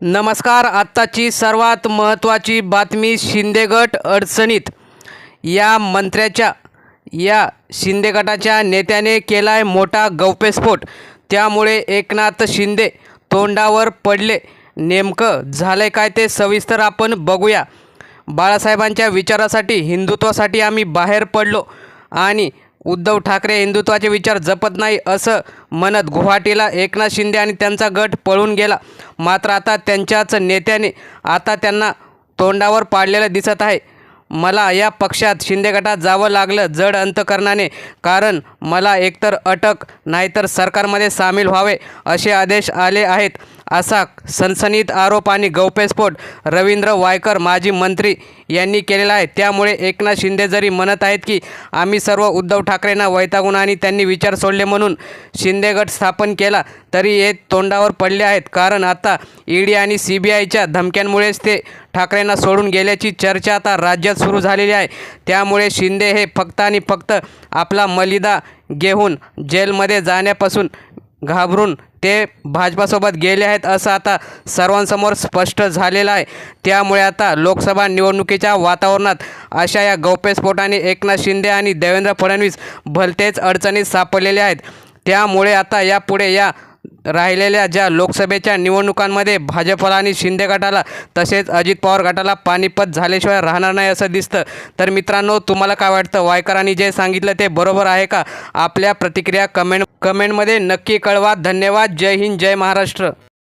नमस्कार. आत्ताची सर्वात महत्त्वाची बातमी शिंदेगट अडचणीत. या मंत्र्याच्या या शिंदे गटाच्या नेत्याने केला आहे मोठा गौप्यस्फोट. त्यामुळे एकनाथ शिंदे तोंडावर पडले. नेमकं झालं काय ते सविस्तर आपण बघूया. बाळासाहेबांच्या विचारासाठी हिंदुत्वासाठी आम्ही बाहेर पडलो आणि उद्धव ठाकरे हिंदुत्वाचे विचार जपत नाही असं म्हणत गुवाहाटीला एकनाथ शिंदे आणि त्यांचा गट पळून गेला. मात्र आता त्यांच्याच नेत्याने आता त्यांना तोंडावर पाडलेलं दिसत आहे. मला या पक्षात शिंदे गटात जावं लागलं जड अंतकरणाने. कारण मला एकतर अटक नाहीतर सरकारमध्ये सामील व्हावे असे आदेश आले आहेत. असा सनसनीत आरोप आणि गौप्यस्फोट रवींद्र वायकर माजी मंत्री यांनी केलेला आहे. त्यामुळे एकनाथ शिंदे जरी म्हणत आहेत की आम्ही सर्व उद्धव ठाकरेंना वैतागून आणि त्यांनी विचार सोडले म्हणून शिंदे गट स्थापन केला तरी हे तोंडावर पडले आहेत. कारण आता ईडी आणि सी बी आयच्या धमक्यांमुळेच ते ठाकरेंना सोडून गेल्याची चर्चा आता राज्यात सुरू झालेली आहे. त्यामुळे शिंदे हे फक्त आणि फक्त आपला मलिदा घेऊन जेलमध्ये जाण्यापासून घाबरून ते भाजपासोबत गेले आहेत असं आता सर्वांसमोर स्पष्ट झालेलं आहे. त्यामुळे आता लोकसभा निवडणुकीच्या वातावरणात अशा या गौप्यस्फोटाने एकनाथ शिंदे आणि देवेंद्र फडणवीस भलतेच अडचणीत सापडलेले आहेत. त्यामुळे आता यापुढे या राहिलेल्या ज्या लोकसभेच्या निवडणुकांमध्ये भाजपला आणि शिंदे गटाला तसेच अजित पवार गटाला पानिपत झाल्याशिवाय राहणार नाही असं दिसतं. तर मित्रांनो तुम्हाला काय वाटतं? वायकरांनी जे सांगितलं ते बरोबर आहे का? आपल्या प्रतिक्रिया कमेंट कमेंटमध्ये नक्की कळवा. धन्यवाद. जय हिंद. जय महाराष्ट्र.